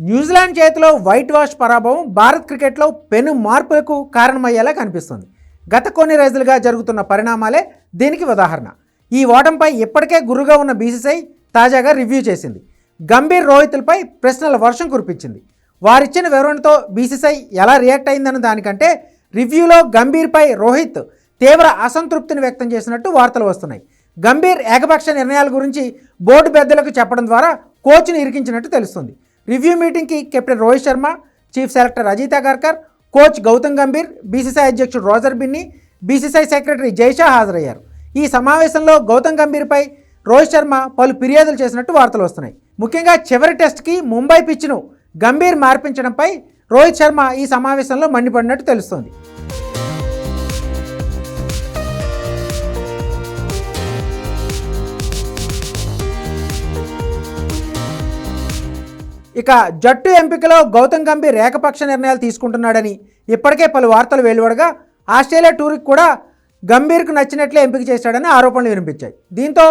New Zealand చేతిలో white wash పరాభవం భారత్ క్రికెట్లో పెను మార్పులకు కారణమయ్యేలా కనిపిస్తుంది. గత కొన్ని రోజులుగా జరుగుతున్న పరిణామాలే దీనికి ఉదాహరణ. ఈ ఓటంపై ఇప్పటికే గురుగా ఉన్న బీసీసీఐ తాజాగా రివ్యూ చేసింది. గంభీర్ రోహిత్లపై ప్రశ్నల వర్షం కురిపించింది. వారిచ్చిన వివరణతో బీసీసీఐ ఎలా రియాక్ట్ అయిందన్న దానికంటే రివ్యూలో గంభీర్పై రోహిత్ తీవ్ర అసంతృప్తిని వ్యక్తం చేసినట్టు వార్తలు వస్తున్నాయి. గంభీర్ ఏకపక్ష నిర్ణయాల గురించి బోర్డు పెద్దలకు చెప్పడం ద్వారా కోచ్ను ఇరికించినట్టు తెలుస్తుంది. రివ్యూ మీటింగ్కి captain Rohit Sharma chief selector Ajit Agarkar coach Gautam Gambhir BCCI అధ్యక్షుడు Roger Binny BCCI secretary Jay Shah హాజరయ్యారు. ఈ సమావేశంలో గౌతమ్ గంభీర్పై రోహిత్ శర్మ పలు ఫిర్యాదులు చేసినట్టు వార్తలు వస్తున్నాయి. ముఖ్యంగా చివరి టెస్ట్కి ముంబై పిచ్ను గంభీర్ మార్పించడంపై రోహిత్ శర్మ ఈ సమావేశంలో మండిపడినట్టు తెలుస్తోంది. ఇక జట్టు ఎంపికలో గౌతమ్ గంభీర్ ఏకపక్ష నిర్ణయాలు తీసుకుంటున్నాడని ఇప్పటికే పలు వార్తలు వెలువడగా ఆస్ట్రేలియా టూర్కి కూడా గంభీర్కు నచ్చినట్లే ఎంపిక చేశాడని ఆరోపణలు వినిపించాయి. దీంతో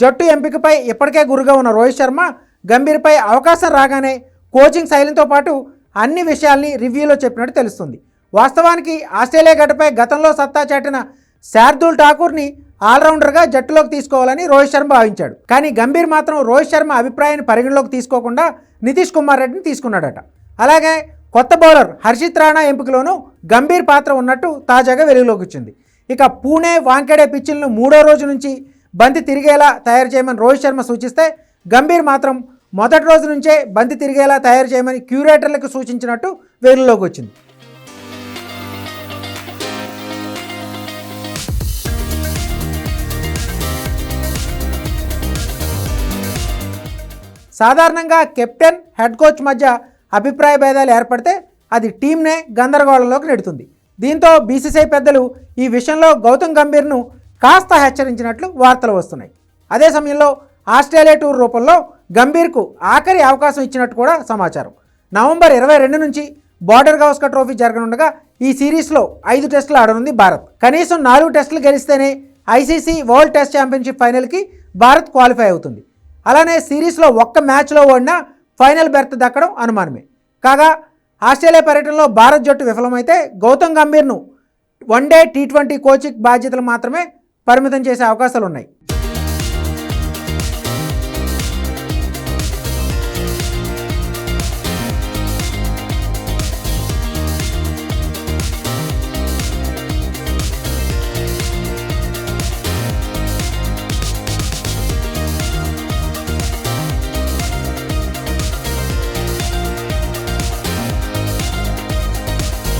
జట్టు ఎంపికపై ఇప్పటికే గురుగా ఉన్న రోహిత్ శర్మ గంభీర్పై అవకాశం రాగానే కోచింగ్ శైలితో పాటు అన్ని విషయాల్ని రివ్యూలో చెప్పినట్టు తెలుస్తుంది. వాస్తవానికి ఆస్ట్రేలియా గడ్డపై గతంలో సత్తా చాటిన శార్దుల్ ఠాకూర్ని ఆల్రౌండర్గా జట్టులోకి తీసుకోవాలని రోహిత్ శర్మ భావించాడు. కానీ గంభీర్ మాత్రం రోహిత్ శర్మ అభిప్రాయాన్ని పరిగణలోకి తీసుకోకుండా నితీష్ కుమార్ రెడ్డిని తీసుకున్నాడట. అలాగే కొత్త బౌలర్ హర్షిత్ రాణా ఎంపికలోనూ గంభీర్ పాత్ర ఉన్నట్టు తాజాగా వెలుగులోకి వచ్చింది. ఇక పూణే వాంకెడే పిచ్చిలను మూడో రోజు నుంచి బంతి తిరిగేలా తయారు చేయమని రోహిత్ శర్మ సూచిస్తే గంభీర్ మాత్రం మొదటి రోజు నుంచే బంతి తిరిగేలా తయారు చేయమని క్యూరేటర్లకు సూచించినట్టు వెలుగులోకి వచ్చింది. సాధారణంగా కెప్టెన్ హెడ్ కోచ్ మధ్య అభిప్రాయ భేదాలు ఏర్పడితే అది టీంనే గందరగోళంలోకి నెడుతుంది. దీంతో బీసీసీఐ పెద్దలు ఈ విషయంలో గౌతమ్ గంభీర్ను కాస్త హెచ్చరించినట్లు వార్తలు వస్తున్నాయి. అదే సమయంలో ఆస్ట్రేలియా టూర్ రూపంలో గంభీర్కు ఆఖరి అవకాశం ఇచ్చినట్టు కూడా సమాచారం. నవంబర్ ఇరవై రెండు నుంచి బార్డర్ గవస్కర్ ట్రోఫీ జరగనుండగా ఈ సిరీస్లో ఐదు టెస్టులు ఆడనుంది భారత్. కనీసం నాలుగు టెస్టులు గెలిస్తేనే ఐసీసీ వరల్డ్ టెస్ట్ ఛాంపియన్షిప్ ఫైనల్కి భారత్ క్వాలిఫై అవుతుంది. అలానే సిరీస్లో ఒక్క మ్యాచ్లో ఓడినా ఫైనల్ బెర్త్ దక్కడం అనుమానమే. కాగా ఆస్ట్రేలియా పర్యటనలో భారత్ జట్టు విఫలమైతే Gautam గంభీర్ను one day T twenty coaching బాధ్యతలు మాత్రమే పరిమితం చేసే అవకాశాలు ఉన్నాయి